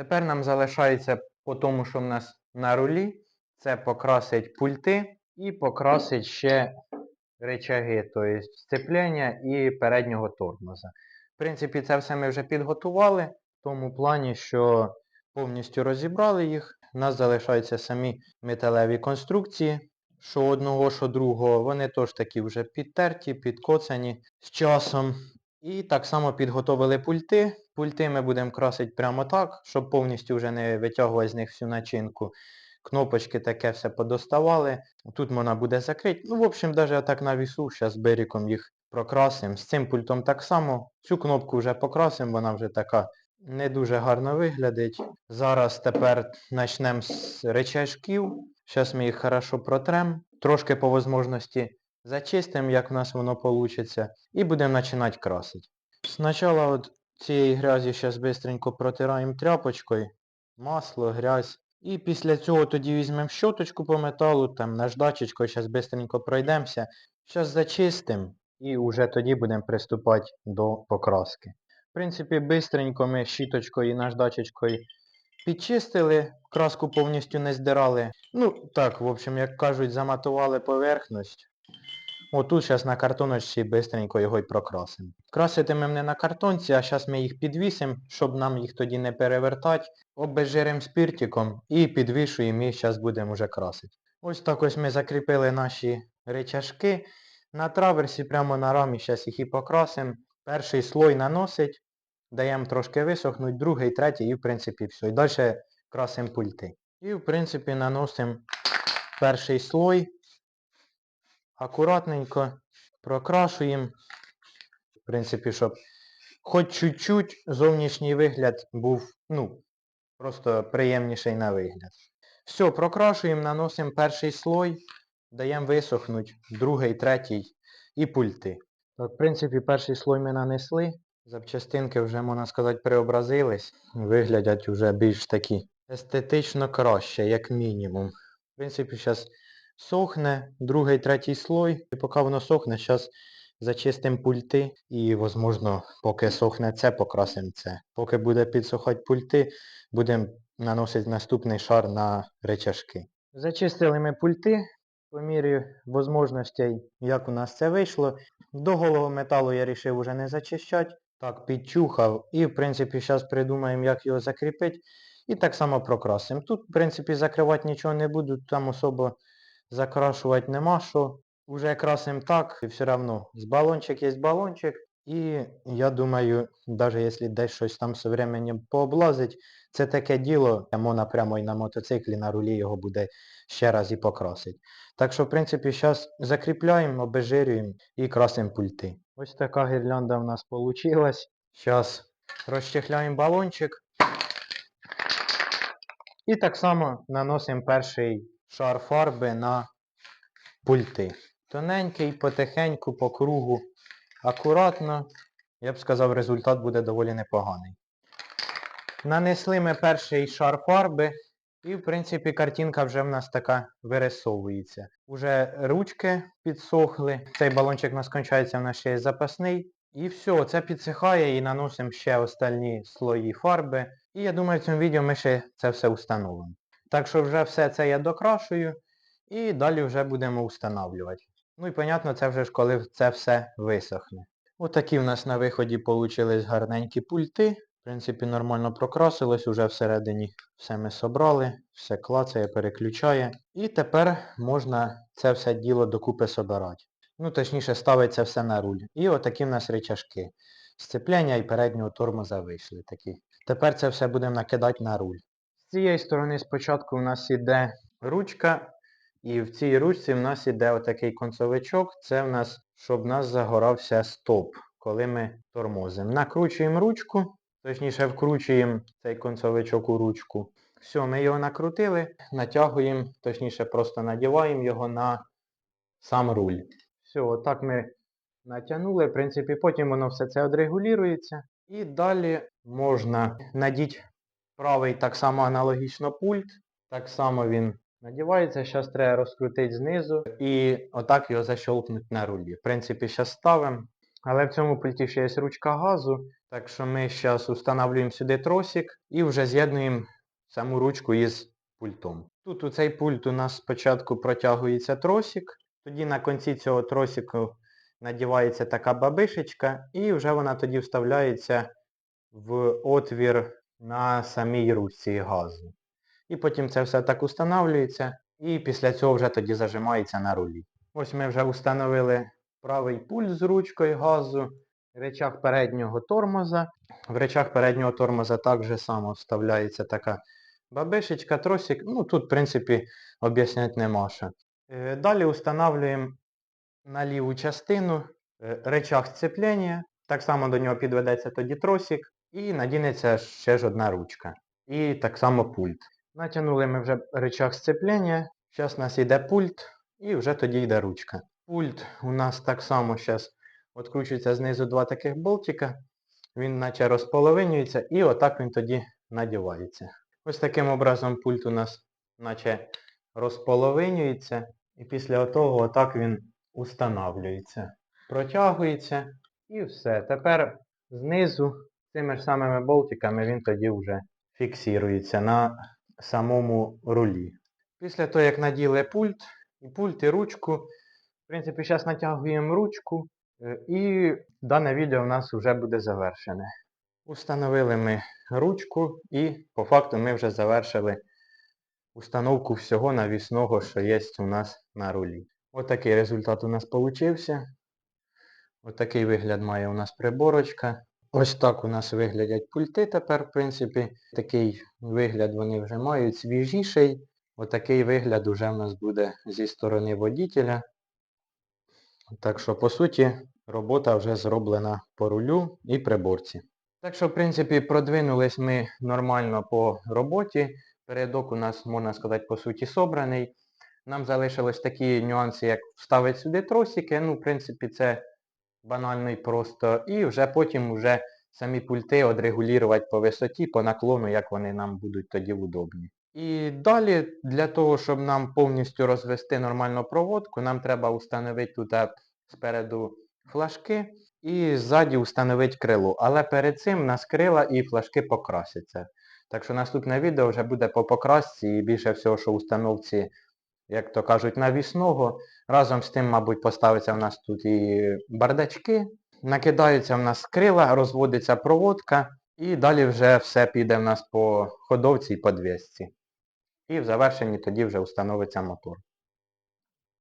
Тепер нам залишається по тому, що в нас на рулі, це покрасить пульти і покрасить ще речаги, тобто сцепляння і переднього тормоза. В принципі, це все ми вже підготували, в тому плані, що повністю розібрали їх. У нас залишаються самі металеві конструкції, що одного, що другого. Вони теж такі вже підтерті, підкоцані з часом. І так само підготовили пульти. Пульти ми будемо красити прямо так, щоб повністю вже не витягувати з них всю начинку. Кнопочки таке все подоставали. Тут можна буде закрити. Ну, в общем, навіть так на вісу, зараз беріком їх прокрасимо. З цим пультом так само. Цю кнопку вже покрасимо, вона вже така не дуже гарно виглядить. Зараз тепер почнемо з речашків. Зараз ми їх хорошо протрем. Трошки по можливості зачистимо, як в нас воно вийде. І будемо починати красити. Спочатку от цієї грязі зараз швидко протираємо тряпочкою. Масло, грязь. І після цього тоді візьмемо щоточку по металу, там наждачечкою, зараз швидко пройдемося. Зараз зачистимо і вже тоді будемо приступати до покраски. В принципі, бистренько ми щіточкою і наждачечкою підчистили, краску повністю не здирали. Ну, так, в общем, як кажуть, заматували поверхність. Отут зараз на картоночці бистренько його й прокрасимо. Краситимемо не на картонці, а зараз ми їх підвісимо, щоб нам їх тоді не перевертати. Обезжиримо спіртиком і підвішуємо і зараз будемо вже красити. Ось так ось ми закріпили наші речашки. На траверсі прямо на рамі зараз їх і покрасимо. Перший слой наносить, даємо трошки висохнути, другий, третій і в принципі все. І далі красимо пульти. І в принципі наносимо перший слой. Акуратненько прокрашуємо. В принципі, щоб хоч чуть-чуть зовнішній вигляд був, ну, просто приємніший на вигляд. Все, прокрашуємо, наносимо перший слой, даємо висохнути, другий, третій і пульти. Так, в принципі, перший слой ми нанесли. Запчастинки вже, можна сказати, преобразились. Виглядять вже більш такі естетично краще, як мінімум. В принципі, зараз сохне, другий, третій слой. І поки воно сохне, зараз зачистимо пульти і, можливо, поки сохне це, покрасимо це. Поки буде підсохати пульти, будемо наносити наступний шар на речашки. Зачистили ми пульти по мірі можливостей, як у нас це вийшло. До голого металу я вирішив уже не зачищати. Так, підчухав. І, в принципі, зараз придумаємо, як його закріпити. І так само прокрасимо. Тут, в принципі, закривати нічого не буду, там особо закрашувати нема що. Уже красим так, і все одно з балончик є балончик. І я думаю, навіть якщо десь щось там з временем пооблазить, це таке діло, можна прямо і на мотоциклі, на рулі його буде ще раз і покрасити. Так що, в принципі, зараз закріпляємо, обезжирюємо і красимо пульти. Ось така гірлянда в нас вийшла. Зараз розчехляємо балончик. І так само наносимо перший шар фарби на пульти. Тоненький, потихеньку, по кругу, акуратно. Я б сказав, результат буде доволі непоганий. Нанесли ми перший шар фарби. І, в принципі, картинка вже в нас така вирисовується. Уже ручки підсохли. Цей балончик у нас кончається, в нас ще є запасний. І все, це підсихає і наносимо ще остальні слої фарби. І я думаю, в цьому відео ми ще це все встановимо. Так що вже все це я докрашую і далі вже будемо встановлювати. Ну і, понятно, це вже ж коли це все висохне. Отакі в нас на виході получились гарненькі пульти. В принципі, нормально прокрасилось, уже всередині все ми собрали, все клацає, переключає. І тепер можна це все діло докупи собирати. Ну, точніше, ставить це все на руль. І отакі в нас речашки. Сцепляння і переднього тормоза вийшли такі. Тепер це все будемо накидати на руль. Цієї сторони спочатку у нас іде ручка, і в цій ручці в нас іде отакий концовичок. Це в нас, щоб в нас загорався стоп, коли ми тормозимо. Накручуємо ручку. Точніше, вкручуємо цей концовичок у ручку. Все, ми його накрутили, натягуємо, точніше просто надіваємо його на сам руль. Все, отак ми натягнули. В принципі, потім воно все це одрегулюється. І далі можна надіти правий так само аналогічно пульт. Так само він надівається. Зараз треба розкрутити знизу і отак його защолкнути на рулі. В принципі, зараз ставимо. Але в цьому пульті ще є ручка газу. Так що ми зараз встановлюємо сюди тросик і вже з'єднуємо саму ручку із пультом. Тут у цей пульт у нас спочатку протягується тросик, тоді на кінці цього тросику надівається така бабишечка, і вже вона тоді вставляється в отвір на самій ручці газу. І потім це все так устанавлюється, і після цього вже тоді зажимається на рулі. Ось ми вже встановили правий пульт з ручкою газу, речах переднього тормоза. В речах переднього тормоза так же само вставляється така бабишечка, тросик. Ну тут, в принципі, об'ясняти нема що. Е, Далі встановлюємо на ліву частину е, речах сцеплення. Так само до нього підведеться тоді тросик і надінеться ще ж одна ручка. І так само пульт. Натягнули ми вже речах сцеплення. Зараз у нас йде пульт і вже тоді йде ручка. Пульт у нас так само зараз відкручується знизу два таких болтика. Він наче розполовинюється і отак він тоді надівається. Ось таким образом пульт у нас наче розполовинюється. І після того отак він устанавлюється. Протягується і все. Тепер знизу цими ж самими болтиками він тоді вже фіксується на самому рулі. Після того, як наділи пульт, і пульт, і ручку, в принципі, зараз натягуємо ручку, е, і дане відео в нас вже буде завершене. Установили ми ручку і по факту ми вже завершили установку всього навісного, що є у нас на рулі. Отакий результат у нас получився. Отакий вигляд має у нас приборочка. Ось так у нас виглядять пульти тепер, в принципі. Такий вигляд вони вже мають свіжіший. Отакий вигляд уже в нас буде зі сторони водителя. Так що, по суті, робота вже зроблена по рулю і приборці. Так що, в принципі, продвинулись ми нормально по роботі. Передок у нас, можна сказати, по суті, собраний. Нам залишились такі нюанси, як вставити сюди тросики. Ну, в принципі, це банально і просто. І вже потім вже самі пульти одрегулювати по висоті, по наклону, як вони нам будуть тоді удобні. І далі, для того, щоб нам повністю розвести нормальну проводку, нам треба встановити тут е, спереду флажки і ззаді встановити крило. Але перед цим у нас крила і флажки покрасяться. Так що наступне відео вже буде по покрасці і більше всього, що установці, як то кажуть, навісного. Разом з тим, мабуть, поставиться в нас тут і бардачки. Накидаються в нас крила, розводиться проводка. І далі вже все піде в нас по ходовці і подвісці. І в завершенні тоді вже встановиться мотор.